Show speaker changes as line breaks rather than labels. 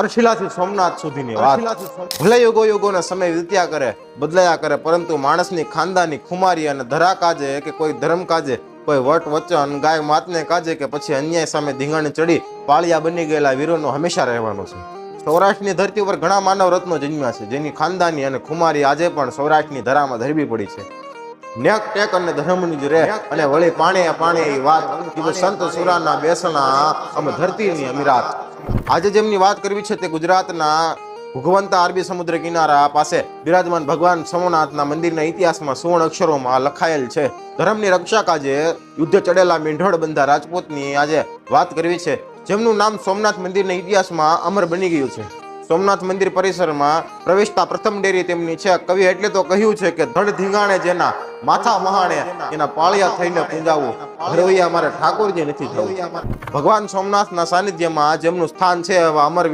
અરશિલાથી સોમનાથ સુધીની વાત. ભલે યુગો યુગોના સમય વીત્યા કરે, બદલાયા કરે, પરંતુ માણસની ખાનદાની ખુમારી અને ધરા કાજે, કે કોઈ ધર્મ કાજે, કોઈ વટ, વચન, ગાય, માતને કાજે કે પછી અન્યાય સામે ધીંગણ ચડી, પાળિયા બની ગયેલા વીરોનું હંમેશા રહેવાનું છે. સૌરાષ્ટ્રની ધરતી ઉપર ઘણા માનવ રત્નો જન્મ્યા છે, જેની ખાનદાની અને ખુમારી આજે પણ સૌરાષ્ટ્રની ધરામાં ધરવી પડી છે. નેક ટેક અને ધર્મની જ રે અને વળી પાણી પાણી વાત. સંત સુરાના બેસણા અમે ધરતીની અમીરાત. આજે જેમની વાત કરવી છે તે ગુજરાતના ભગવંતા અરબી સમુદ્ર કિનારા પાસે બિરાજમાન ભગવાન સોમનાથના મંદિરના ઇતિહાસમાં સુવર્ણ અક્ષરોમાં લખાયેલ છે. ધર્મની રક્ષા કાજે યુદ્ધ ચડેલા મીંઢોળ બંધા રાજપૂતની આજે વાત કરવી છે. જેમનું નામ સોમનાથ મંદિરના ઇતિહાસમાં અમર બની ગયું છે. સોમનાથ મંદિર પરિસરમાં પ્રવેશતા પ્રથમ ડેરી તેમની છે. કવિ એટલે તો કહ્યું છે કે ધડ ધીંગાણે જેના માથા મહાણે એના પાળિયા થઈને પૂંજાવું. હરવૈયા મારે ઠાકોરજી નથી થવું ભગવાન સોમનાથના સાનિધ્યમાં જેમનું સ્થાન છે એવા અમર